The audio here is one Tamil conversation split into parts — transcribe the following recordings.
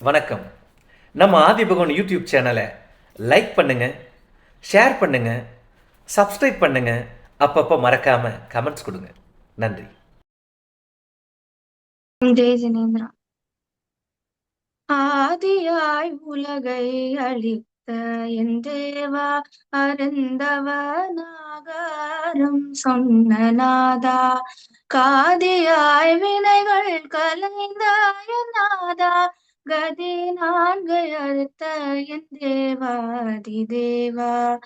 வணக்கம். நம்ம ஆதிபகவன் யூடியூப் சேனலை லைக் பண்ணுங்க ஷேர் பண்ணுங்க சப்ஸ்கிரைப் பண்ணுங்க அப்பப்போ மறக்காம கமெண்ட்ஸ் கொடுங்க. நன்றி. ஜெய் ஜினேந்திரா. ஆதியாய் உலகை அழித்த என் தேவா அருந்தவனாகாரம் சொன்ன நாதா. காதியாய் வினைகள் கலைந்தாய நாதா. கதி நான்கை அறுத்த என் தேவாதி தேவா.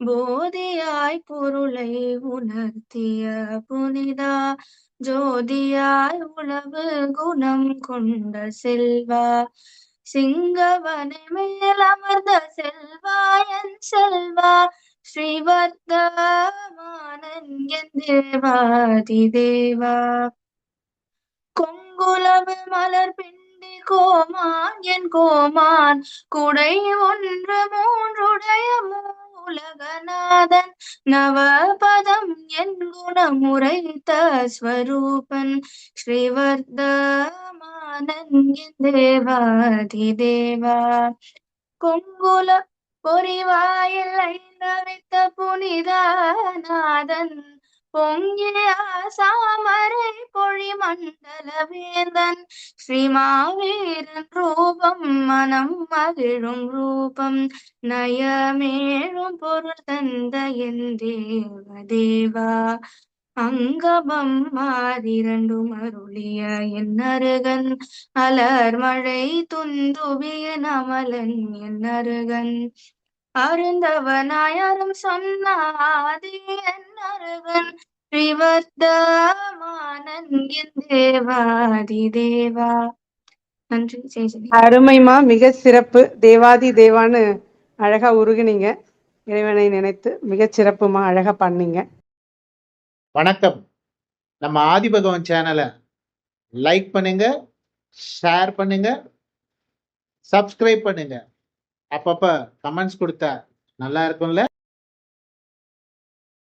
போதியாய் பொருளை உணர்த்திய புனிதா. ஜோதியாய் உளவு குணம் கொண்ட செல்வா. சிங்கவனை மேல் அமர்ந்த செல்வா என் செல்வா. ஸ்ரீவர்தமானன் என் தேவாதி தேவா. கொங்குலவு மலர் பின் பிண்டி கோமான் என் கோமான். குடை ஒன்று மூன்றுடைய மூலகநாதன். நவபதம் என் குணமுரைத்த ஸ்வரூபன். ஸ்ரீவர்தமானன் என் தேவாதி தேவா கொங்குல பொறிவாயில் ஐந்தவித்த புனிதநாதன். பொங்கிய சாமரை பொழி மண்டல வேந்தன் ஸ்ரீமாவீரன் ரூபம் மனம் மகிழும் ரூபம். நயமேழும் பொருள் தந்த என் தேவ தேவா அங்கபம் மாதிரண்டும் அருளிய என் அருகன். அலர் மழை துந்துபிய நமலன் என் அருகன். அருந்தவனாயரும் சொன்னாதி என் அருகன். ஸ்ரீவர்த்தமானன் என் தேவாதி தேவா. நன்றி அருமைமா மிக சிறப்பு. தேவாதி தேவான்னு அழகா உருகுனீங்க. இறைவனை நினைத்து மிக சிறப்புமா அழகா பண்ணீங்க. வணக்கம். நம்ம ஆதிபகவன் சேனலை லைக் பண்ணுங்க ஷேர் பண்ணுங்க சப்ஸ்கிரைப் பண்ணுங்க. அப்பப்ப கமெண்ட்ஸ் கொடுத்தா நல்லா இருக்கும்ல?